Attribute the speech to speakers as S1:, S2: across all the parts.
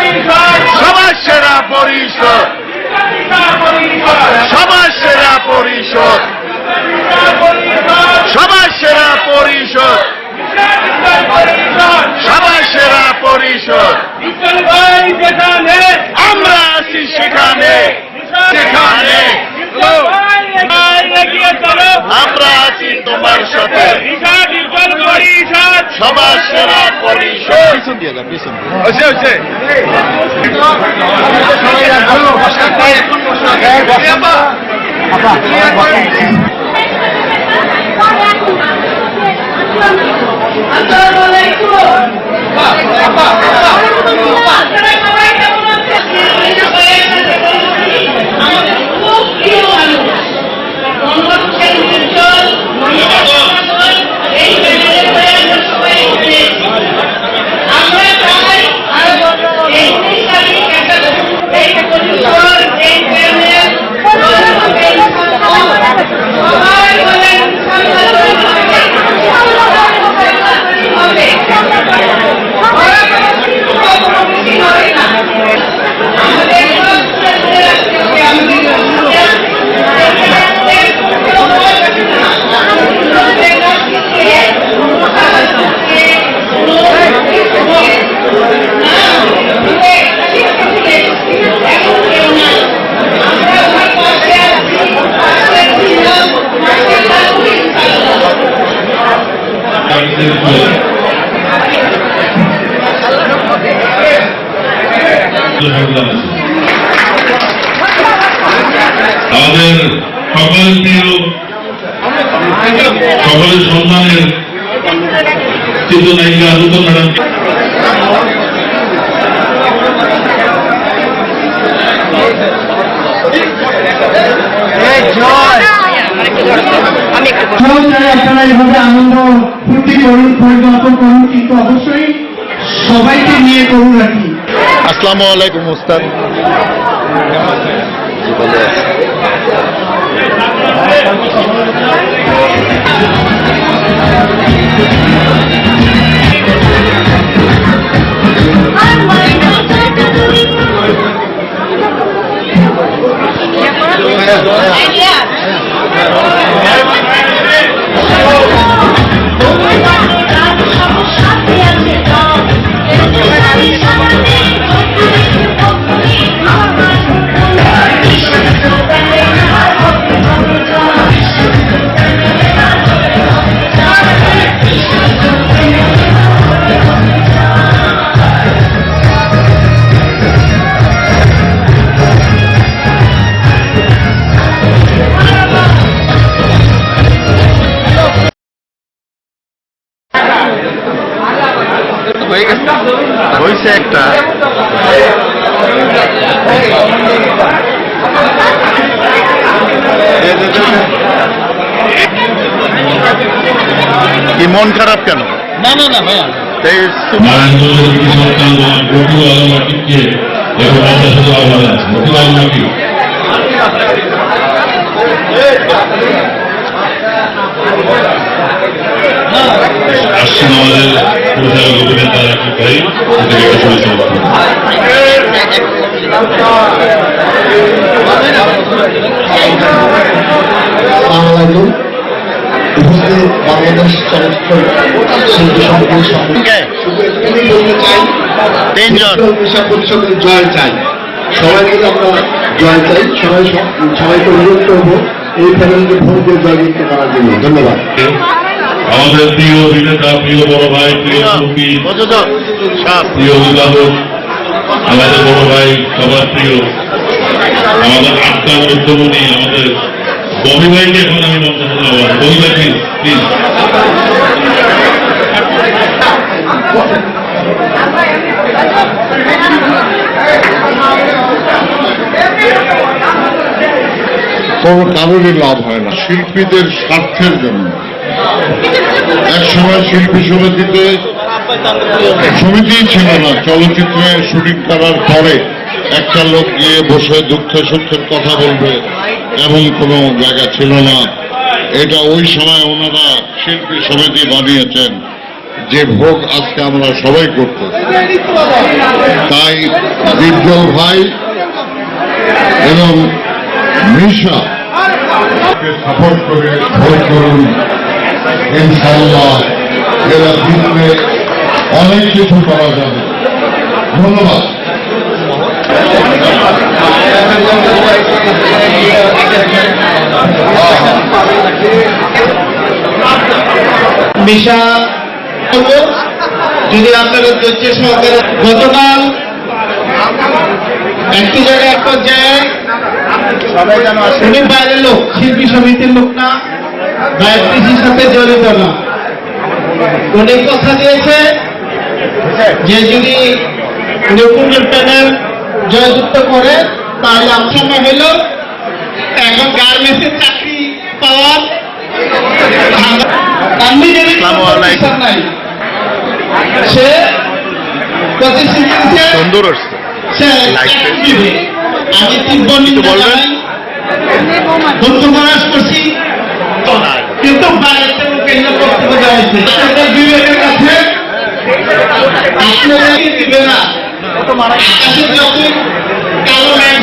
S1: সমাজ সেরা
S2: পরিষদ। সমাজ সেরা পরিষদ।
S1: সমাজ সেরা পরিষদ।
S3: সমাজ সেরা পরিষদ। আমরা আছি সেখানে। সেখানে। আমরা আছি তোমার সাথে। সমাজ পিছন দিয়ে
S2: হচ্ছে হচ্ছে
S4: আমাদের চিত্রনায়িকা নূতন ম্যাডাম
S5: সহচারে আপনারা এভাবে আনন্দ ফুর্তি করুন পরিকল্পন করুন কিন্তু অবশ্যই সবাইকে নিয়ে করুন আর কি
S3: আসসালামু আলাইকুম উস্তাদ। জি, ভালো আছি। হয়েছে একটা কি মন খারাপ কেন?
S5: না না না ভাইয়া।
S3: এই
S4: আসছেন আমাদের পরিচালক অভিনেতা আকিব ভাই ওদেরকে একটা পরিচালক
S6: বাংলাদেশ উপস্থিত বাংলাদেশ চলচ্চিত্র শিল্পী সমিতির সঙ্গে
S3: কে?
S6: বলতে চাই
S3: তিনজন।
S6: পেশা পরিষদের জয় চাই। সবাই মিলে আমরা জয় চাই। সবাই সবাইকে অনুরোধ করব। এই প্যানেলকে ভোট দিয়ে জয়যুক্ত করার জন্য। ধন্যবাদ।
S4: আমাদের প্রিয় অভিনেতা প্রিয় বড় ভাই প্রিয় অভিভাবক আমাদের বড় ভাই সবার প্রিয় আমাদের আটকার উদ্যমনী আমাদের ববি ভাইকে এখন আমি ববি ভাই প্লিজ প্লিজ
S7: কোনো কারণে লাভ হয় না শিল্পীদের স্বার্থের জন্য। এক সময় শিল্পী সমিতিতে সমিতিই ছিল না, চলচ্চিত্রে শুটিং করার পরে একটা লোক গিয়ে বসে দুঃখ সুখের কথা বলবে এমন কোনো জায়গা ছিল না। এটা ওই সময় ওনারা শিল্পী সমিতি বানিয়েছেন, যে ভোগ আজকে আমরা সবাই করতে তাই দীপজল ভাই এবং মিশা। সাপোর্ট করে ভোট করুন। ইনশাল্লাহ এরা জিতলে অনেক কিছু করা যাবে। ধন্যবাদ।
S5: যদি আপনারা ধৈর্য সহকারে গতকাল একটি জায়গায় এক পর্যায়ে উনি বাইরের লোক শিল্পী সমিতির লোক না। ডায়াবেটিসের সাথে জড়িত না। উনি কথা দিয়েছে। যে যদি নতুনের প্যানেল জয়যুক্ত করে তাহলে আমার হইল এখন গার্মেন্টসের চাকরি পাওয়ার। নাই। সে
S3: সুন্দর।
S5: আমি তীব্র নিন্দা
S3: বলবেন?
S5: জানাই দুঃখ প্রকাশ করছি কেন্দ্র বক্তব্য দেওয়া হয়েছে বিবেকের কাছে আপনারা দিবে না। আকাশে যত কালো মেঘ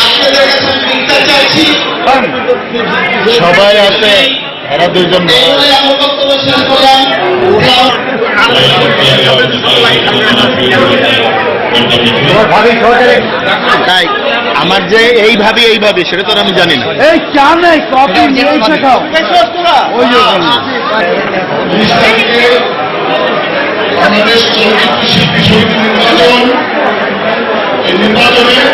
S5: আমি ভিক্ষা চাইছি।
S3: সবাই আছে এরা
S5: করলাম।
S3: তাই আমার যে এইভাবে এইভাবে সেটা তো আমি জানি না।
S5: এই চা নেই কফি নিয়ে খাও
S3: ওই
S7: আমাদের নির্বাচন এই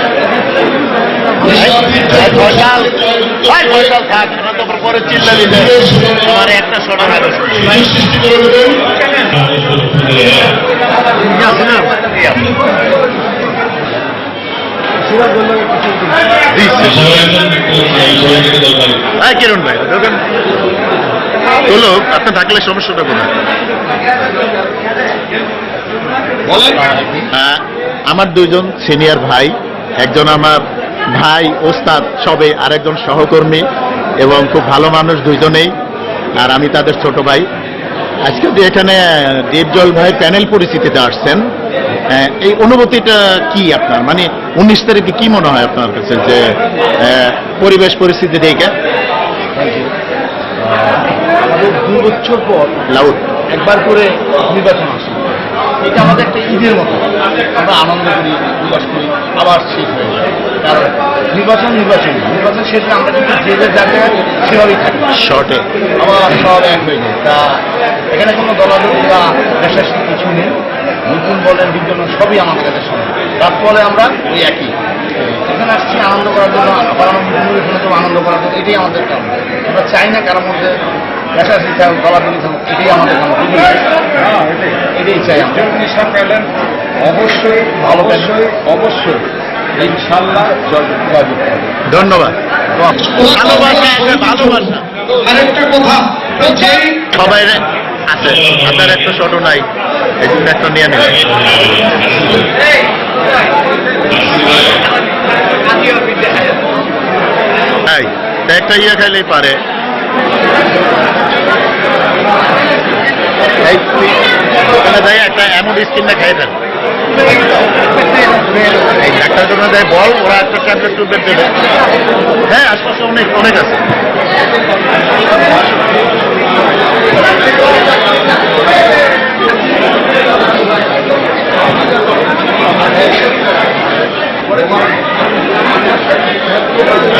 S7: নির্বাচনে
S3: একটা শোনা
S7: সৃষ্টি করে দেবেন
S3: হ্যাঁ কিরণ ভাই দেখেন হলো আপনি থাকলে সমস্যাটা কোথায়? আমার দুইজন সিনিয়র ভাই একজন আমার ভাই ওস্তাদ সবে আরেকজন সহকর্মী এবং খুব ভালো মানুষ দুইজনেই আর আমি তাদের ছোট ভাই। আজকে যে এখানে দেবজল ভাই প্যানেল পরিস্থিতিতে আসছেন। এই অনুভূতিটা কি আপনার? মানে উনিশ তারিখে কি মনে হয় আপনার কাছে যে পরিবেশ পরিস্থিতি দেখে?
S8: আমাদের দুই বছর পর
S3: লাউড।
S8: একবার করে নির্বাচন আসে এটা আমাদের একটা ঈদের মতো। আমরা আনন্দ করি উল্লাস করি আবার শেষ হয়ে যায়। কারণ নির্বাচন নির্বাচন। নির্বাচন শেষে আমরা কিন্তু যে যে জায়গায় সেভাবেই থাকি।
S3: শর্টে
S8: আবার সব এক হয়ে যায়। তা এখানে কোনো দলাদলি বা পেশাসী কিছু নেই। নতুন বলেন বিজ্ঞান সবই আমাদের কাছে সমান। তারপরে আমরা ওই একই। এখানে আসছি আনন্দ করার জন্য আবার আমরা নতুন এখানে তো আনন্দ করার জন্য এটাই আমাদের কারণ আমরা চাই না কারোর মধ্যে পেশাসী থাকুক দলাদলি থাকুক এটাই আমাদের কারণ এটাই চাই আমরা।
S2: পেলেন অবশ্যই
S8: ভালো
S2: অবশ্যই অবশ্যই ইনশাল্লাহ
S3: ধন্যবাদ। ভালোবাসা ভালোবাসা।
S6: আরেকটা কথা
S3: সবাই আছে। আপনার একটা ছোট নাই একটা নিয়ে নেবেন। তাই একটা ইয়ে খাইলেই পারে। একটা এমন স্কিনটা খাই দেন ডাক্তার জন্য দেয় বল, ওরা একটা ট্যাবলেট টুবলেট দেবে। হ্যাঁ আশপাশে অনেক অনেক আছে।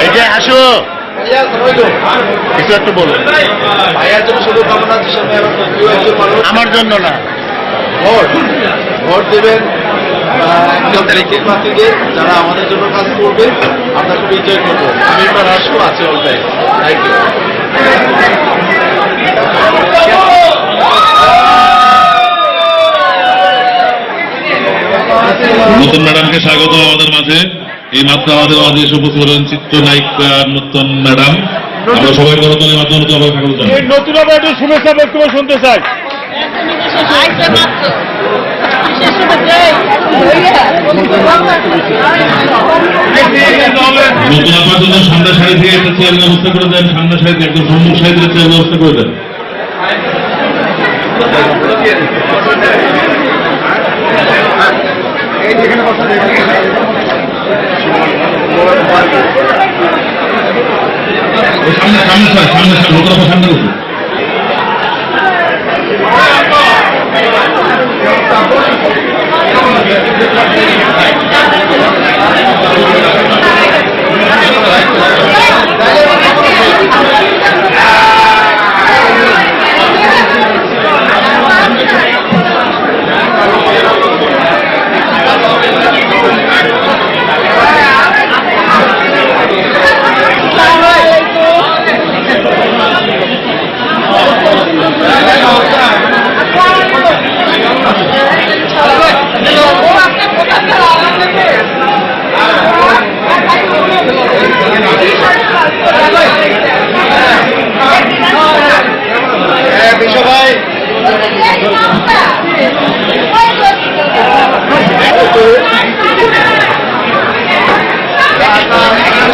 S3: এই যে হাসু কিছু একটু বলুন। আমার জন্য না।
S8: ভোট। ভোট দেবেন প্রার্থীদের যারা আমাদের জন্য কাজ করবে। আমরা খুব এনজয় করব। আমি এবার আসব আছে অলটাই থ্যাংক ইউ
S4: নতুন ম্যাডামকে স্বাগত আমাদের মাঝে। এই মাত্র আমাদের মাঝে এসে উপস্থিত হলেন চিত্রনায়িকা নতুন ম্যাডাম। আমরা সবাই করতালের মাধ্যমে নতুন আবার স্বাগত জানাই
S2: নতুন আবার একটু শুভেচ্ছা বক্তব্য শুনতে চাই।
S9: নতুন আপার জন্য সামনে সারি থেকে একটা চেয়ার ব্যবস্থা করে দেন। সামনে সারিতে একদম সম্মুখ সারিতে চেয়ার ব্যবস্থা করে দেন। সামনে সামনে স্যার সামনে স্যার নতুন আপা সামনে বসুন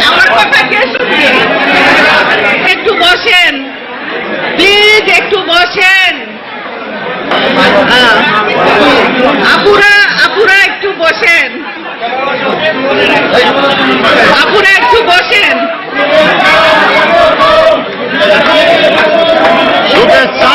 S4: আমার কথা কে শুনবে একটু বসেন প্লিজ একটু বসেন হ্যাঁ। আপুরা আপুরা একটু বসেন। আপুরা একটু বসেন।
S3: শুভেচ্ছা।